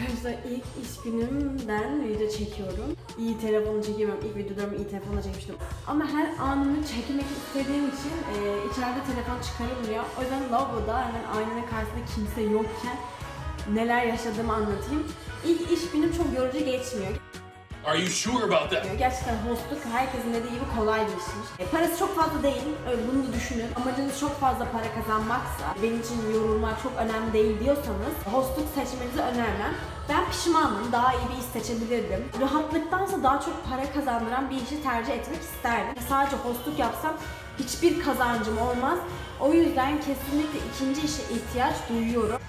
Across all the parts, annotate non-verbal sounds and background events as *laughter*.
Arkadaşlar ilk iş günümden video çekiyorum. İyi telefonu çekemiyorum. İlk videolarımı iyi telefonla çekmiştim. Ama her anını çekmek istediğim için e, içeride telefon çıkarılmıyor. O yüzden lavaboda hemen aynanın karşısında kimse yokken neler yaşadığımı anlatayım. İlk iş günüm çok yorucu geçmiyor. Are you sure about that? Gerçekten hostluk herkesin dediği gibi kolay bir işmiş. E, parası çok fazla değil, öyle bunu da düşünün. Amacınız çok fazla para kazanmaksa, benim için yorulmak çok önemli değil diyorsanız hostluk seçmenizi önermem. Ben pişmanım, daha iyi bir iş seçebilirdim. Rahatlıktansa daha çok para kazandıran bir işi tercih etmek isterdim. Sadece hostluk yapsam hiçbir kazancım olmaz. O yüzden kesinlikle ikinci işe ihtiyaç duyuyorum.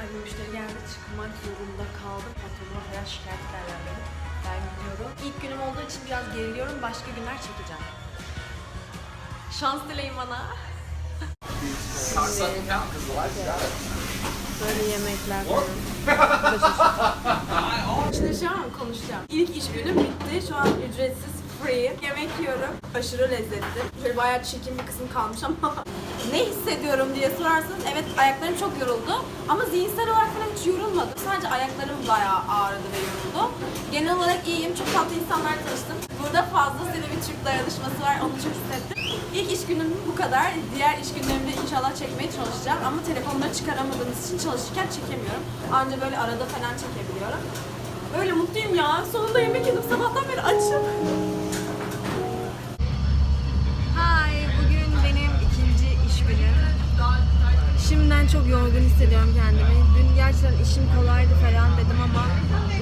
Ay müşteri geldi çıkmak zorunda kaldım. Patronuma falan şikayet ederler beni. Ben gidiyorum. İlk günüm olduğu için biraz geriliyorum. Başka günler çekeceğim. Şans dileyin bana. Böyle yemekler Şimdi şu an konuşacağım. İlk iş günüm bitti. Şu an ücretsiz free. Yemek yiyorum. Aşırı lezzetli. Şöyle bayağı çirkin bir kısım kalmış ama *laughs* ne hissediyorum diye sorarsanız evet ayaklarım çok yoruldu. Ama zihinsel olarak falan hiç yorulmadım. Sadece ayaklarım bayağı ağrıdı ve yoruldu. Genel olarak iyiyim. Çok tatlı insanlar tanıştım. Burada fazlasıyla bir Türk dayanışması var. Onu çok hissettim. İlk iş günüm bu kadar. Diğer iş günlerimde inşallah çekmeye çalışacağım. Ama telefonları çıkaramadığımız için çalışırken çekemiyorum. Anca böyle arada falan çekebiliyorum. Öyle mutluyum ya. Sonunda yemek yedim. Sabahtan beri açım. Hi, bugün benim ikinci iş günüm. Şimdiden çok yorgun hissediyorum kendimi. Gerçekten işim kolaydı falan dedim ama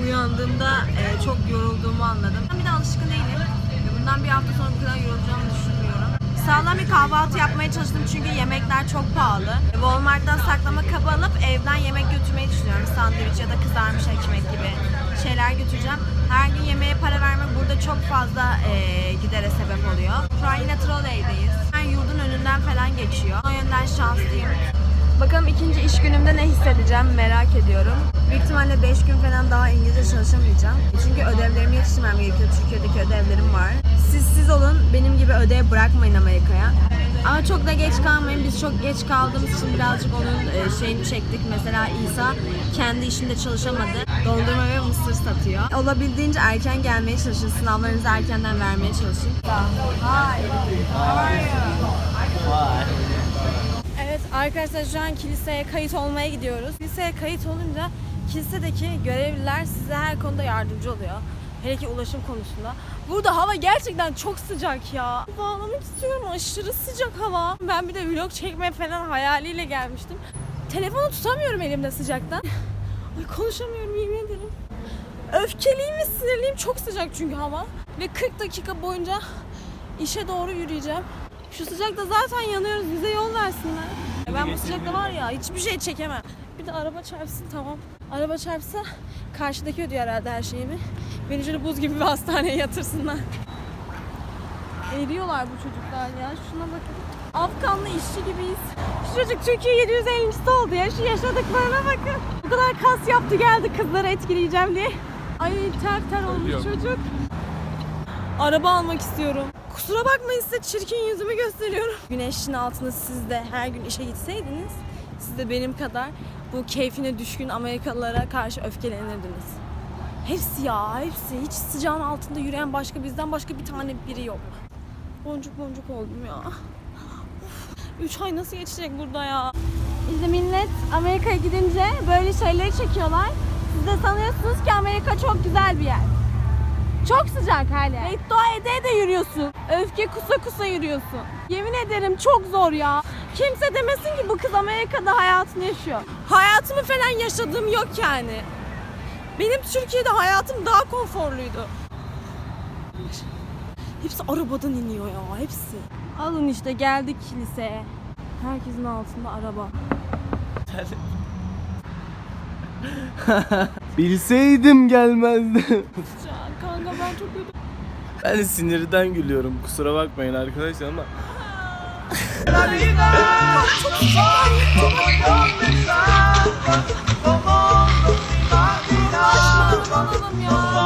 uyandığımda e, çok yorulduğumu anladım. Ben bir de alışkın değilim. Ve Bundan bir hafta sonra bu kadar yorulacağımı düşünmüyorum. Sağlam bir kahvaltı yapmaya çalıştım çünkü yemekler çok pahalı. Walmart'tan saklama kabı alıp evden yemek götürmeyi düşünüyorum. Sandviç ya da kızarmış ekmek gibi şeyler götüreceğim. Her gün yemeğe para vermek burada çok fazla e, gidere sebep oluyor. Şu an yine Trolley'deyiz. Ben yurdun önünden falan geçiyor. O yönden şanslıyım. Bakalım ikinci iş günümde ne hissedeceğim merak ediyorum. Büyük ihtimalle 5 gün falan daha İngilizce çalışamayacağım. Çünkü ödevlerimi yetiştirmem gerekiyor. Türkiye'deki ödevlerim var. Siz siz olun. Benim gibi ödev bırakmayın Amerika'ya. Ama çok da geç kalmayın. Biz çok geç kaldığımız için birazcık onun e, şeyini çektik. Mesela İsa kendi işinde çalışamadı. Dondurma ve mısır satıyor. Olabildiğince erken gelmeye çalışın. Sınavlarınızı erkenden vermeye çalışın. Hi. How are you? Evet arkadaşlar şu an kiliseye kayıt olmaya gidiyoruz. Kiliseye kayıt olunca kilisedeki görevliler size her konuda yardımcı oluyor. Hele ki ulaşım konusunda. Burada hava gerçekten çok sıcak ya. Bağlamak istiyorum aşırı sıcak hava. Ben bir de vlog çekmeye falan hayaliyle gelmiştim. Telefonu tutamıyorum elimde sıcaktan. Ay konuşamıyorum yemin ederim. Öfkeliyim ve sinirliyim. Çok sıcak çünkü hava. Ve 40 dakika boyunca işe doğru yürüyeceğim. Şu sıcakta zaten yanıyoruz. Bize yol versinler. Ben bu sıcakta var ya hiçbir şey çekemem. Bir de araba çarpsın tamam. Araba çarpsa karşıdaki ödüyor herhalde her şeyimi. Beni şöyle buz gibi bir hastaneye yatırsınlar. Eriyorlar bu çocuklar ya. Şuna bakın. Afganlı işçi gibiyiz. Şu çocuk Türkiye 750'si oldu ya. Şu yaşadıklarına bakın. Bu kadar kas yaptı geldi kızları etkileyeceğim diye. Ay ter ter olmuş çocuk. Araba almak istiyorum. Kusura bakmayın size çirkin yüzümü gösteriyorum. Güneşin altında siz de her gün işe gitseydiniz siz de benim kadar bu keyfine düşkün Amerikalılara karşı öfkelenirdiniz. Hepsi ya hepsi. Hiç sıcağın altında yürüyen başka bizden başka bir tane biri yok. Boncuk boncuk oldum ya. Of, Üç ay nasıl geçecek burada ya? İşte millet Amerika'ya gidince böyle şeyleri çekiyorlar. Siz de sanıyorsunuz ki Amerika çok güzel bir yer. Çok sıcak hala. Beddua ede ede yürüyorsun. Öfke kusa kusa yürüyorsun. Yemin ederim çok zor ya. Kimse demesin ki bu kız Amerika'da hayatını yaşıyor. Hayatımı falan yaşadığım yok yani. Benim Türkiye'de hayatım daha konforluydu. Hepsi arabadan iniyor ya hepsi. Alın işte geldik kiliseye. Herkesin altında araba. *laughs* Bilseydim gelmezdim. *laughs* Kanka ben çok kötü. ben de sinirden gülüyorum. Kusura bakmayın arkadaşlar ama.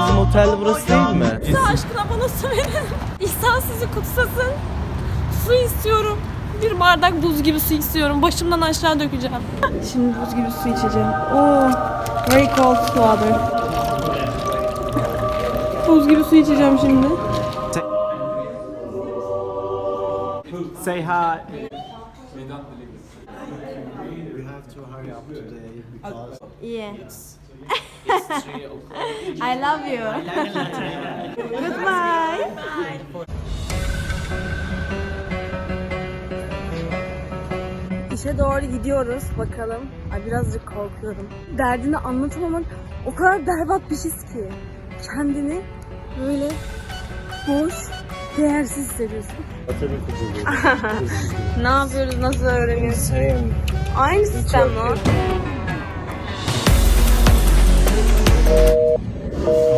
Bizim otel burası değil mi? Allah aşkına bana verin. İhsan sizi kutsasın. Su istiyorum. Bir bardak buz gibi su istiyorum. Başımdan aşağı dökeceğim. Şimdi buz gibi su içeceğim. Oo. Very cold water. Buz gibi su içeceğim şimdi. Say hi. We have to hurry up today because *laughs* Yeah. *laughs* I love you. Goodbye. İşe doğru gidiyoruz. Bakalım. Ay birazcık korkuyorum. Derdini anlatamamak o kadar berbat bir his ki. Kendini böyle boş, değersiz hissediyorsun. *laughs* ne yapıyoruz, nasıl öğreniyoruz? Aynı sistem mi?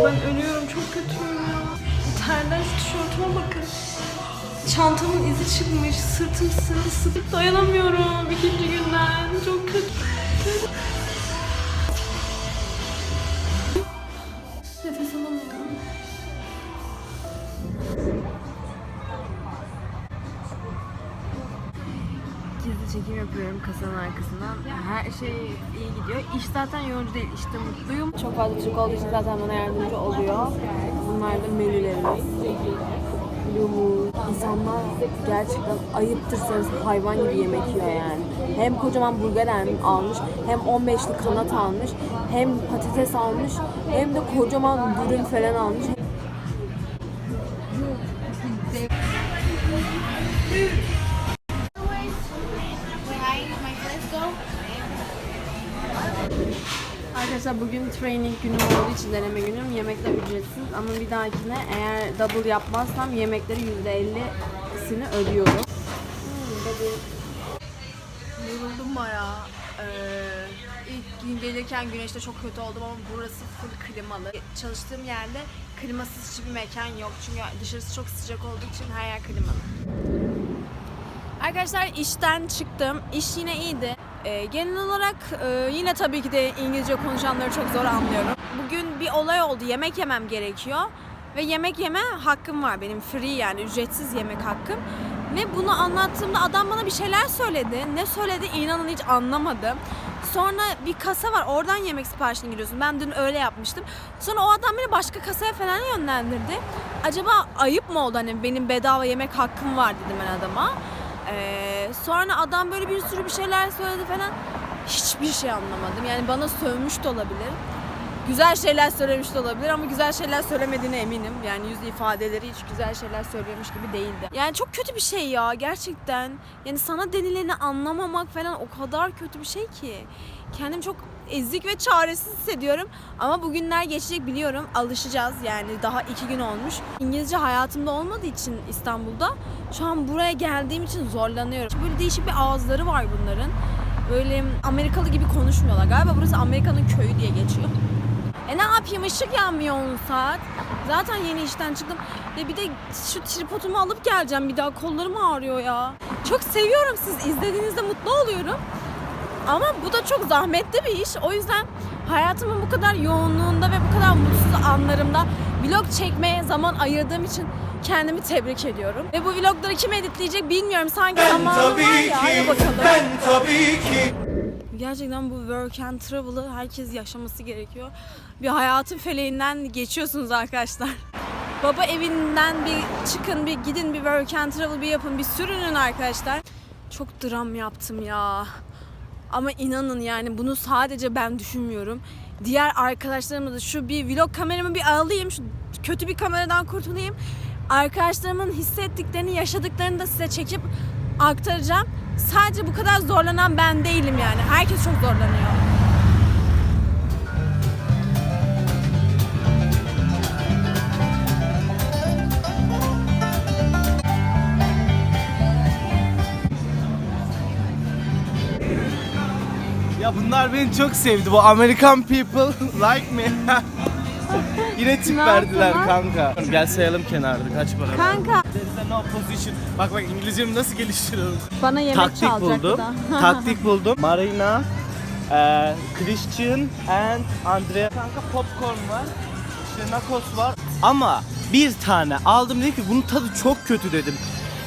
Ben ölüyorum çok kötüyüm ya. Terden tişörtüme bakın. Çantamın izi çıkmış, sırtım sırılsıklam. Dayanamıyorum ikinci günden. Çok kötü. Nefes alamıyorum. Çekim yapıyorum kasanın arkasından. Her şey iyi gidiyor. İş zaten yorucu değil. İşte mutluyum. Çok fazla çocuk olduğu için zaten bana yardımcı oluyor. Bunlar da menülerimiz. Lumur. İnsanlar gerçekten ayıptır söylemesi hayvan gibi yemek yiyor yani. Hem kocaman burger almış, hem 15'li kanat almış, hem patates almış, hem de kocaman dürüm falan almış. Arkadaşlar bugün training günüm olduğu için deneme günüm. Yemekler ücretsiz ama bir dahakine eğer double yapmazsam yemekleri %50'sini ödüyorum. Yoruldum bayağı. Ee, ilk gün gelirken güneşte çok kötü oldum ama burası full klimalı. Çalıştığım yerde klimasız hiçbir mekan yok. Çünkü dışarısı çok sıcak olduğu için her yer klimalı. Arkadaşlar işten çıktım. İş yine iyiydi. Ee, genel olarak e, yine tabii ki de İngilizce konuşanları çok zor anlıyorum. Bugün bir olay oldu. Yemek yemem gerekiyor. Ve yemek yeme hakkım var. Benim free yani ücretsiz yemek hakkım. Ve bunu anlattığımda adam bana bir şeyler söyledi. Ne söyledi inanın hiç anlamadım. Sonra bir kasa var oradan yemek siparişini giriyorsun. Ben dün öyle yapmıştım. Sonra o adam beni başka kasaya falan yönlendirdi. Acaba ayıp mı oldu hani benim bedava yemek hakkım var dedim ben adama. Ee, sonra adam böyle bir sürü bir şeyler söyledi falan. Hiçbir şey anlamadım. Yani bana sövmüş de olabilir. Güzel şeyler söylemiş de olabilir ama güzel şeyler söylemediğine eminim. Yani yüz ifadeleri hiç güzel şeyler söylüyormuş gibi değildi. Yani çok kötü bir şey ya gerçekten. Yani sana denileni anlamamak falan o kadar kötü bir şey ki. Kendim çok ezik ve çaresiz hissediyorum. Ama bugünler geçecek biliyorum. Alışacağız yani daha iki gün olmuş. İngilizce hayatımda olmadığı için İstanbul'da şu an buraya geldiğim için zorlanıyorum. Böyle değişik bir ağızları var bunların. Böyle Amerikalı gibi konuşmuyorlar. Galiba burası Amerika'nın köyü diye geçiyor. Yapayım ışık yanmıyor 10 saat. Zaten yeni işten çıktım. Ya bir de şu tripodumu alıp geleceğim bir daha kollarım ağrıyor ya. Çok seviyorum siz izlediğinizde mutlu oluyorum. Ama bu da çok zahmetli bir iş. O yüzden hayatımın bu kadar yoğunluğunda ve bu kadar mutsuz anlarımda vlog çekmeye zaman ayırdığım için kendimi tebrik ediyorum. Ve bu vlogları kim editleyecek bilmiyorum. Sanki zamanım var ya. Hadi bakalım. Gerçekten bu work and travel'ı herkes yaşaması gerekiyor. Bir hayatın feleğinden geçiyorsunuz arkadaşlar. Baba evinden bir çıkın, bir gidin, bir work and travel bir yapın, bir sürünün arkadaşlar. Çok dram yaptım ya. Ama inanın yani bunu sadece ben düşünmüyorum. Diğer arkadaşlarımla da şu bir vlog kameramı bir alayım, şu kötü bir kameradan kurtulayım. Arkadaşlarımın hissettiklerini, yaşadıklarını da size çekip aktaracağım. Sadece bu kadar zorlanan ben değilim yani. Herkes çok zorlanıyor. Ya bunlar beni çok sevdi. Bu American people *laughs* like me. *laughs* Yine tip Ne verdiler kanka. Gel sayalım kenarda kaç para. Kanka There is no position. Bak bak İngilizcemi nasıl geliştiriyorum. bana yemek Taktik çalacaktı buldum. da. *laughs* Taktik buldum. Marina, e, Christian and Andrea. Kanka popcorn var. İşte nakos var. Ama bir tane aldım dedim ki bunun tadı çok kötü dedim.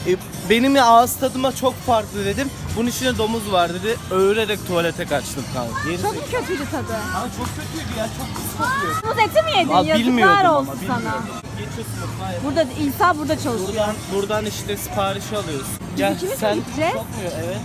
E, benim ya ağız tadıma çok farklı dedim. Bunun içinde domuz var dedi. Öğürerek tuvalete kaçtım kanka. Geri Çok mu kötüydü tadı? Aa, çok kötüydü ya çok pis kokuyor. Domuz eti mi yedin? Aa, bilmiyordum Yazıklar ama, olsun sana. bilmiyordum. Geçiyorsun mutfağa. Burada İsa burada çalışıyor. Buradan, buradan işte sipariş alıyoruz. Gel ikimiz mi sen gideceğiz? kokmuyor evet.